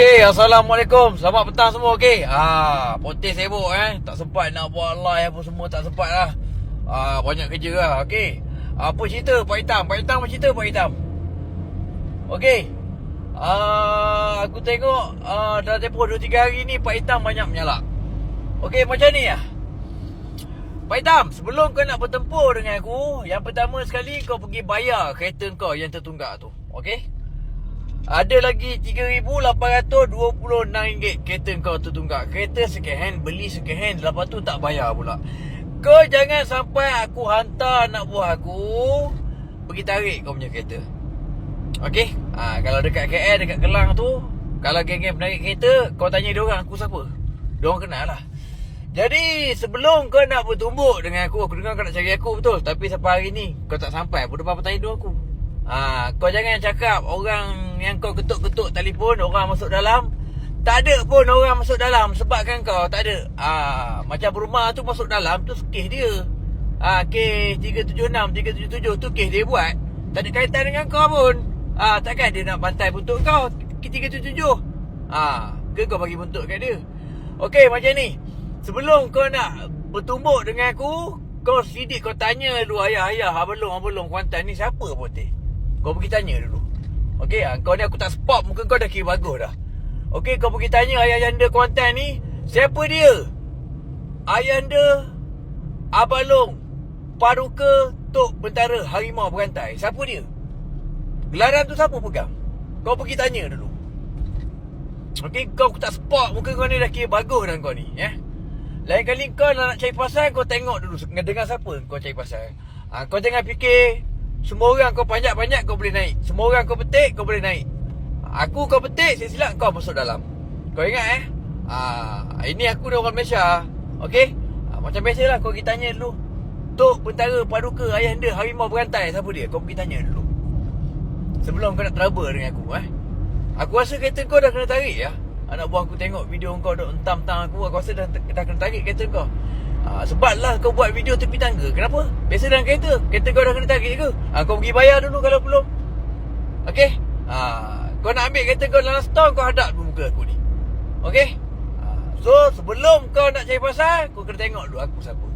Okay, Assalamualaikum. Selamat petang semua, okay? Ah, potis sibuk eh. Tak sempat nak buat live apa semua, tak sempat lah. Ah, banyak kerja lah, okay? Apa cerita Pak Hitam? Pak Hitam apa cerita Pak Hitam? Okay. Ah, aku tengok ah, dah tempoh 2-3 hari ni Pak Hitam banyak menyalak. Okay, macam ni lah. Pak Hitam, sebelum kau nak bertempur dengan aku, yang pertama sekali kau pergi bayar kereta kau yang tertunggak tu. Okay? Ada lagi RM3,826 kereta kau tertunggak. Kereta second hand, beli second hand. Lepas tu tak bayar pula. Kau jangan sampai aku hantar anak buah aku pergi tarik kau punya kereta. Okey? Ha, kalau dekat KL, dekat Kelang tu, kalau geng-geng penarik kereta, kau tanya dia orang aku siapa. Dia orang kenal lah. Jadi sebelum kau nak bertumbuk dengan aku Aku dengar kau nak cari aku betul Tapi sampai hari ni Kau tak sampai pun depan petang hidup aku ha, Kau jangan cakap Orang yang kau ketuk-ketuk telefon Orang masuk dalam. Tak ada pun orang masuk dalam Sebabkan kau tak ada. Ha, Macam rumah tu masuk dalam tu kes dia. Ha, Kes 376, 377 tu kes dia buat. Tak ada kaitan dengan kau pun. Ha, Takkan dia nak bantai buntut kau Kes 377 ha, Ke kau bagi buntut kat dia? Okey macam ni. Sebelum kau nak bertumbuk dengan aku Kau sidik kau tanya dulu Ayah-ayah Abelong-abelong Kuantan ni siapa putih Kau pergi tanya dulu Okey ha? Kau ni aku tak spot Muka kau dah kira bagus dah. Okey kau pergi tanya Ayah Yanda Kuantan ni Siapa dia? Ayanda Abalong Paruka Tok Bentara Harimau Berantai. Siapa dia? Gelaran tu siapa pegang? Kau pergi tanya dulu. Okey kau aku tak spot Muka kau ni dah kira bagus dah kau ni eh? Lain kali kau nak cari pasal Kau tengok dulu Dengan siapa kau cari pasal. Ha, Kau jangan fikir Semua orang kau panjat-panjat Kau boleh naik. Semua orang kau petik Kau boleh naik. Aku kau petik Silap kau masuk dalam. Kau ingat eh? Ha, Ini aku dia orang Malaysia Okay ha, Macam biasa lah Kau pergi tanya dulu. Tok Bentara Paduka Ayah anda Harimau Berantai Siapa dia? Kau pergi tanya dulu. Sebelum kau nak trouble dengan aku eh? Aku rasa kereta kau dah kena tarik ya? Anak buah aku tengok video kau duk entam-entam aku Aku rasa dah, dah kena tarik kereta kau ha, Sebab lah kau buat video tepi tangga Kenapa? Biasa dalam kereta Kereta kau dah kena tarik ke? Ha, kau pergi bayar dulu kalau belum Okay? Ha, kau nak ambil kereta kau dalam store Kau hadap dulu muka aku ni Okay? Ha, so sebelum kau nak cari pasal Kau kena tengok dulu aku siapa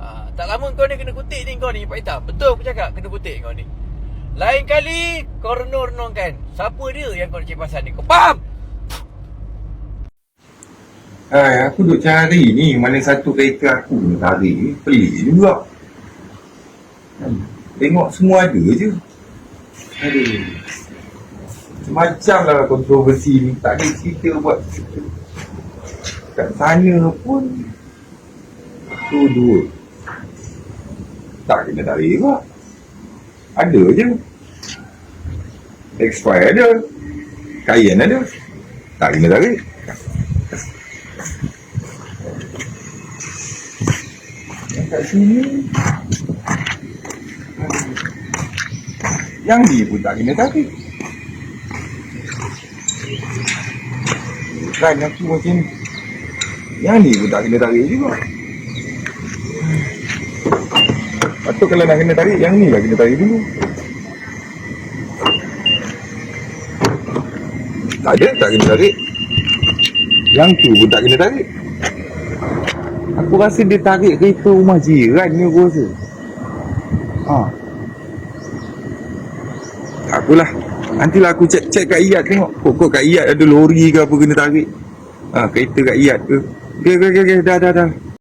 ha, Tak lama kau ni kena kutik ni kau ni Pak Hitam Betul aku cakap kena kutik kau ni lain kali kau renung-renungkan Siapa dia yang kau nak cari pasal ni Kau faham? Hai, aku duk cari ni mana satu kereta aku ni tarik ni. Pelik juga. Hmm. Tengok semua ada je. Aduh. Macam lah kontroversi ni. Tak ada cerita buat kat sana pun tu dua. Tak kena tarik juga. Ada je. Expire ada. Kain ada. Tak kena tarik. Kat sini. Yang ni pun tak kena tarik Kan aku macam ni. Yang ni pun tak kena tarik juga. Patut kalau nak kena tarik Yang ni lah kena tarik dulu. Tak ada tak kena tarik. Yang tu pun tak kena tarik Aku rasa dia tarik kereta rumah jiran ni aku rasa. Ha. Tak apalah. Nantilah aku cek cek kat Iyad tengok. Kok kat Iyad ada lori ke apa kena tarik. Ha, kereta kat Iyad ke. Okay, okay, okay. Dah, dah, dah.